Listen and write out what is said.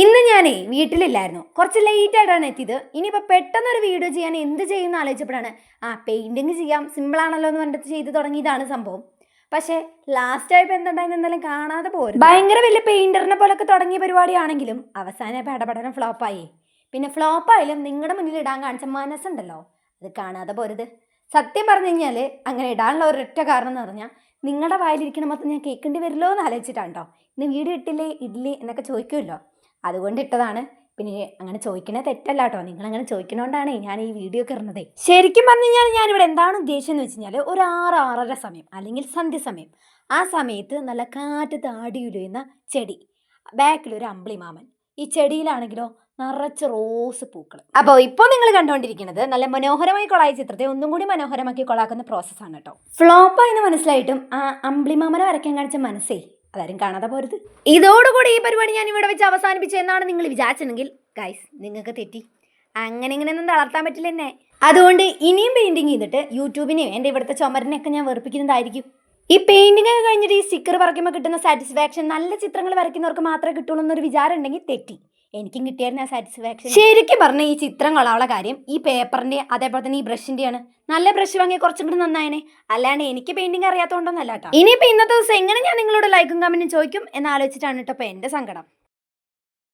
ഇന്ന് ഞാനേ വീട്ടിലില്ലായിരുന്നു. കുറച്ച് ലേറ്റ് ആയിട്ടാണ് എത്തിയത്. ഇനിയിപ്പോൾ പെട്ടെന്ന് ഒരു വീഡിയോ ചെയ്യാൻ എന്ത് ചെയ്യുമെന്ന് ആലോചിച്ചപ്പോഴാണ് ആ പെയിന്റിങ് ചെയ്യാം സിമ്പിളാണല്ലോ എന്ന് പറഞ്ഞിട്ട് ചെയ്ത് തുടങ്ങിയതാണ് സംഭവം. പക്ഷേ ലാസ്റ്റ് ആയപ്പോൾ എന്തുണ്ടായെന്ന് എന്തായാലും കാണാതെ പോരും ഭയങ്കര വലിയ പെയിന്ററിനെ പോലൊക്കെ തുടങ്ങിയ പരിപാടിയാണെങ്കിലും അവസാനം പടപടനം ഫ്ലോപ്പായി പിന്നെ ഫ്ലോപ്പായാലും നിങ്ങളുടെ മുന്നിൽ ഇടാൻ കാണിച്ച മനസ്സുണ്ടല്ലോ. അത് കാണാതെ പോരുത്. സത്യം പറഞ്ഞു കഴിഞ്ഞാൽ അങ്ങനെ ഇടാനുള്ള ഒരൊറ്റ കാരണം എന്ന് പറഞ്ഞാൽ നിങ്ങളുടെ വായിലിരിക്കണ മൊത്തം ഞാൻ കേൾക്കേണ്ടി വരില്ലോ എന്ന് ആലോചിച്ചിട്ടാണ് കേട്ടോ ഇന്ന് വീഡിയോ ഇട്ടില്ലേ ഇഡ്ഡലി എന്നൊക്കെ ചോദിക്കുമല്ലോ. അതുകൊണ്ട് ഇട്ടതാണ്. പിന്നെ അങ്ങനെ ചോദിക്കണേ തെറ്റല്ല കേട്ടോ നിങ്ങൾ അങ്ങനെ ചോദിക്കണോണ്ടാണ് ഞാൻ ഈ വീഡിയോ കയറുന്നത് ശരിക്കും പറഞ്ഞു കഴിഞ്ഞാൽ ഞാനിവിടെ എന്താണ് ഉദ്ദേശിച്ചതെന്ന് വെച്ച് കഴിഞ്ഞാൽ ഒരു ആറ് ആറര സമയം അല്ലെങ്കിൽ സന്ധ്യസമയം ആ സമയത്ത് നല്ല കാറ്റ് താടി ഉലയുന്ന ചെടി. ബാക്കിൽ ഒരു അമ്പിളി മാമൻ. ഈ ചെടിയിലാണെങ്കിലോ നിറച്ച് റോസ് പൂക്കൾ. അപ്പോൾ ഇപ്പോൾ നിങ്ങൾ കണ്ടുകൊണ്ടിരിക്കുന്നത് നല്ല മനോഹരമായി കൊളായ ചിത്രത്തെ ഒന്നും കൂടി മനോഹരമാക്കി കൊളാക്കുന്ന പ്രോസസ്സാണ് കേട്ടോ. ഫ്ലോപ്പായി എന്ന് മനസ്സിലായിട്ടും ആ അമ്പിളിമാമനെ വരയ്ക്കാൻ കാണിച്ച മനസ്സേ അതാരും കാണാതെ പോരുത്. ഇതോടുകൂടി ഈ പരിപാടി ഞാൻ ഇവിടെ വെച്ച് അവസാനിപ്പിച്ചു എന്നാണ് നിങ്ങൾ വിചാരിച്ചെങ്കിൽ ഗൈസ് നിങ്ങൾക്ക് തെറ്റി. അങ്ങനെ ഇങ്ങനെയൊന്നും തളർത്താൻ പറ്റില്ല എന്നെ. അതുകൊണ്ട് ഇനിയും പെയിന്റിങ് ചെയ്തിട്ട് യൂട്യൂബിനെയും എന്റെ ഇവിടുത്തെ ചുമരിനെയൊക്കെ ഞാൻ വെറുപ്പിക്കുന്നതായിരിക്കും. ഈ പെയിന്റിംഗ് ഒക്കെ കഴിഞ്ഞിട്ട് ഈ സ്റ്റിക്കർ വരയ്ക്കുമ്പോൾ കിട്ടുന്ന സാറ്റിസ്ഫാക്ഷൻ നല്ല ചിത്രങ്ങൾ വരയ്ക്കുന്നവർക്ക് മാത്രമേ കിട്ടുള്ളൂ എന്നൊരു വിചാരം ഉണ്ടെങ്കിൽ തെറ്റി. എനിക്കും കിട്ടിയായിരുന്നു ആ സാറ്റിസ്ഫാക്ഷൻ ശരിക്കും പറഞ്ഞ ഈ ചിത്രം കൊള്ളാവുള്ള കാര്യം ഈ പേപ്പറിന്റെ അതേപോലെ തന്നെ ഈ ബ്രഷിന്റെയാണ്. നല്ല ബ്രഷ് വാങ്ങിയ കുറച്ചും കൂടി നന്നായനെ. അല്ലാണ്ട് എനിക്ക് പെയിന്റിംഗ് അറിയാത്തതുകൊണ്ടൊന്നല്ല കേട്ടോ. ഇനിയിപ്പോൾ ഇന്നത്തെ ദിവസം എങ്ങനെ ഞാൻ നിങ്ങളോട് ലൈക്കും കമന്റും ചോദിക്കും എന്നാലോചിച്ചിട്ടാണ് കേട്ടോ ഇപ്പോൾ എന്റെ സങ്കടം.